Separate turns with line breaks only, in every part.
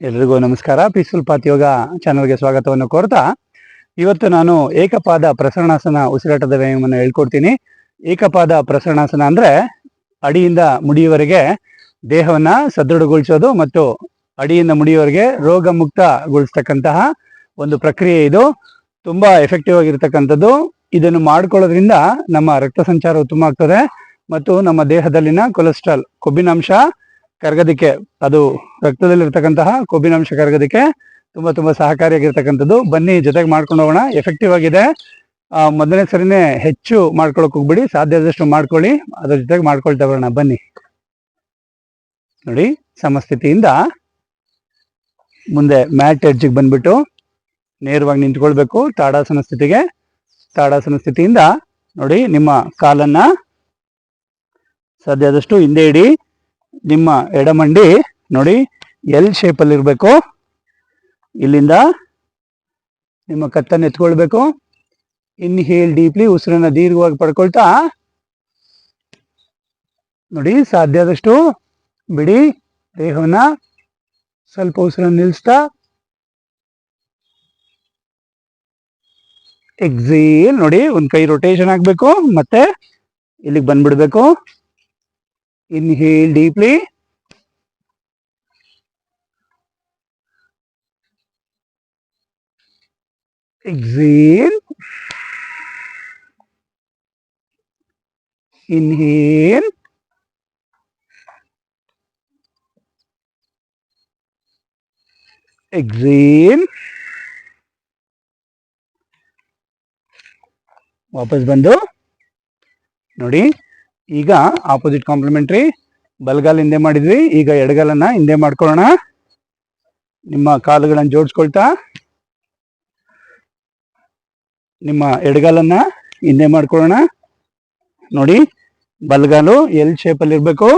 ಎಲ್ರಿಗೂ ನಮಸ್ಕಾರ. Peaceful path ಯೋಗ ಚಾನಲ್ಗೆ ಸ್ವಾಗತವನ್ನು ಕೋರ್ತಾ, ಇವತ್ತು ನಾನು ಏಕಪಾದ ಪ್ರಸರಣಾಸನ ಉಸಿರಾಟದ ವ್ಯಾಯಾಮವನ್ನು ಹೇಳ್ಕೊಡ್ತೀನಿ. ಏಕಪಾದ ಪ್ರಸರಣಾಸನ ಅಂದ್ರೆ ಅಡಿಯಿಂದ ಮುಡಿಯವರೆಗೆ ದೇಹವನ್ನ ಸದೃಢಗೊಳಿಸೋದು ಮತ್ತು ಅಡಿಯಿಂದ ಮುಡಿಯವರೆಗೆ ರೋಗ ಮುಕ್ತಗೊಳಿಸ್ತಕ್ಕಂತಹ ಒಂದು ಪ್ರಕ್ರಿಯೆ ಇದು. ತುಂಬಾ ಎಫೆಕ್ಟಿವ್ ಆಗಿರ್ತಕ್ಕಂಥದ್ದು. ಇದನ್ನು ಮಾಡ್ಕೊಳ್ಳೋದ್ರಿಂದ ನಮ್ಮ ರಕ್ತ ಸಂಚಾರ ಉತ್ತಮ ಆಗ್ತದೆ ಮತ್ತು ನಮ್ಮ ದೇಹದಲ್ಲಿನ ಕೊಲೆಸ್ಟ್ರಾಲ್ ಕೊಬ್ಬಿನಾಂಶ ಕರಗೋದಕ್ಕೆ ಅದು ರಕ್ತದಲ್ಲಿರ್ತಕ್ಕಂತಹ ಕೊಬ್ಬಿನಾಂಶ ಕರಗದಿಕೆ ತುಂಬಾ ತುಂಬಾ ಸಹಕಾರಿಯಾಗಿರ್ತಕ್ಕಂಥದ್ದು. ಬನ್ನಿ, ಜೊತೆಗೆ ಮಾಡ್ಕೊಂಡು ಹೋಗೋಣ. ಎಫೆಕ್ಟಿವ್ ಆಗಿದೆ. ಮೊದಲನೇ ಸರಿನೇ ಹೆಚ್ಚು ಮಾಡ್ಕೊಳಕ್ ಹೋಗ್ಬಿಡಿ. ಸಾಧ್ಯ ಆದಷ್ಟು ಮಾಡ್ಕೊಳ್ಳಿ. ಅದ್ರ ಜೊತೆಗೆ ಮಾಡ್ಕೊಳ್ತಾ ಬರೋಣ. ಬನ್ನಿ. ನೋಡಿ, ಸಮಸ್ಥಿತಿಯಿಂದ ಮುಂದೆ ಮ್ಯಾಟ್ ಎಡ್ಜಿಗೆ ಬಂದ್ಬಿಟ್ಟು ನೇರವಾಗಿ ನಿಂತ್ಕೊಳ್ಬೇಕು. ತಾಡಾಸನ ಸ್ಥಿತಿಗೆ. ತಾಡಾಸನ ಸ್ಥಿತಿಯಿಂದ ನೋಡಿ, ನಿಮ್ಮ ಕಾಲನ್ನ ಸಾಧ್ಯ ಆದಷ್ಟು ಹಿಂದೆ ಇಡಿ. ನಿಮ್ಮ ಎಡಮಂಡಿ ನೋಡಿ ಎಲ್ ಶೇಪಲ್ಲಿ ಇರಬೇಕು. ಇಲ್ಲಿಂದ ನಿಮ್ಮ ಕತ್ತನ್ನು ಎತ್ಕೊಳ್ಬೇಕು. ಇನ್ಹೇಲ್ ಡೀಪ್ಲಿ ಉಸಿರನ್ನ ದೀರ್ಘವಾಗಿ ಪಡ್ಕೊಳ್ತಾ ನೋಡಿ, ಸಾಧ್ಯ ಆದಷ್ಟು ಬಿಡಿ, ದೇಹವನ್ನ ಸ್ವಲ್ಪ ಉಸಿರನ್ನ ನಿಲ್ಲಿಸ್ತಾ ಎಕ್ಸೇಲ್ ನೋಡಿ, ಒಂದು ಕೈ ರೊಟೇಷನ್ ಆಗಬೇಕು ಮತ್ತೆ ಇಲ್ಲಿಗೆ ಬಂದ್ಬಿಡ್ಬೇಕು. Inhale deeply. Exhale. Inhale. Exhale. वापस बंदो नोड़ी ಈಗ ಆಪೋಸಿಟ್ ಕಾಂಪ್ಲಿಮೆಂಟ್ರಿ ಬಲಗಾಲ ಹಿಂದೆ ಮಾಡಿದ್ವಿ. ಈಗ ಎಡಗಾಲನ್ನ ಹಿಂದೆ ಮಾಡ್ಕೊಳ್ಳೋಣ. ನಿಮ್ಮ ಕಾಲುಗಳನ್ನು ಜೋಡಿಸ್ಕೊಳ್ತಾ. ನಿಮ್ಮ ಎಡಗಾಲನ್ನ ಹಿಂದೆ ಮಾಡ್ಕೊಳ್ಳೋಣ. ನೋಡಿ, ಬಲಗಾಲು ಎಲ್ ಶೇಪಲ್ಲಿ ಇರಬೇಕು?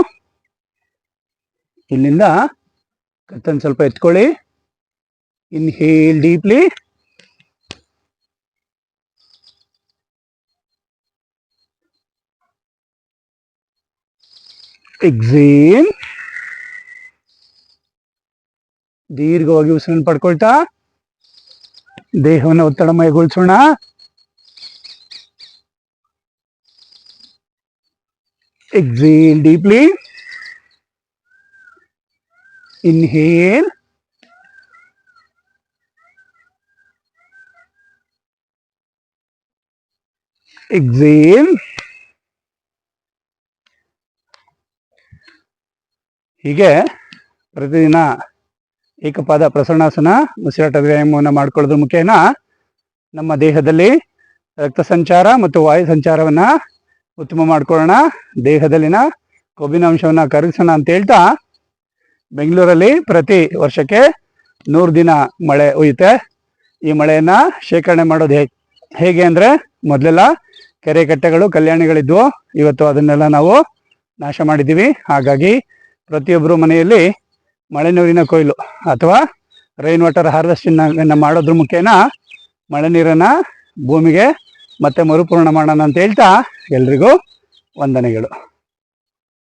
ಇಲ್ಲಿಂದ ಕತ್ತನ್ನು ಸ್ವಲ್ಪ ಎತ್ಕೊಳ್ಳಿ. ಇನ್ಹೇಲ್ ಡೀಪ್ಲಿ ಎಕ್ಸೇಲ್ ದೀರ್ಘವಾಗಿ ಉಸಿರನ್ನು ಪಡ್ಕೊಳ್ತಾ ದೇಹವನ್ನು ಒತ್ತಡಮಯಗೊಳಿಸೋಣ exhale deeply. Inhale. Exhale. ಹೀಗೆ ಪ್ರತಿದಿನ ಏಕಪಾದ ಪ್ರಸರಣಾಸನ ಉಸಿರಾಟ ವ್ಯಾಯಾಮವನ್ನು ಮಾಡ್ಕೊಳ್ಳೋದ್ರ ಮುಖೇನ ನಮ್ಮ ದೇಹದಲ್ಲಿ ರಕ್ತ ಸಂಚಾರ ಮತ್ತು ವಾಯು ಸಂಚಾರವನ್ನ ಉತ್ತಮ ಮಾಡ್ಕೊಳ್ಳೋಣ. ದೇಹದಲ್ಲಿನ ಕೊಬ್ಬಿನ ಅಂಶವನ್ನು ಕರಗಿಸೋಣ ಅಂತ ಹೇಳ್ತಾ ಬೆಂಗಳೂರಲ್ಲಿ ಪ್ರತಿ ವರ್ಷಕ್ಕೆ ನೂರು ದಿನ ಮಳೆ ಹೊಯ್ಯುತ್ತೆ ಈ ಮಳೆಯನ್ನ ಶೇಖರಣೆ ಮಾಡೋದು ಹೇಗೆ ಹೇಗೆ ಅಂದ್ರೆ ಮೊದಲೆಲ್ಲ ಕೆರೆ ಕಟ್ಟೆಗಳು, ಕಲ್ಯಾಣಿಗಳಿದ್ವು. ಇವತ್ತು ಅದನ್ನೆಲ್ಲ ನಾವು ನಾಶ ಮಾಡಿದ್ದೀವಿ. ಹಾಗಾಗಿ ಪ್ರತಿಯೊಬ್ಬರು ಮನೆಯಲ್ಲಿ ಮಳೆ ನೀರಿನ ಕೊಯ್ಲು ಅಥವಾ ರೈನ್ ವಾಟರ್ ಹಾರ್ವೆಸ್ಟಿಂಗ್ ಮಾಡೋದ್ರ ಮುಖೇನ ಮಳೆ ನೀರನ್ನು ಭೂಮಿಗೆ ಮತ್ತೆ ಮರುಪೂರ್ಣ ಮಾಡೋಣ ಅಂತ ಹೇಳ್ತಾ ಎಲ್ರಿಗೂ ವಂದನೆಗಳು.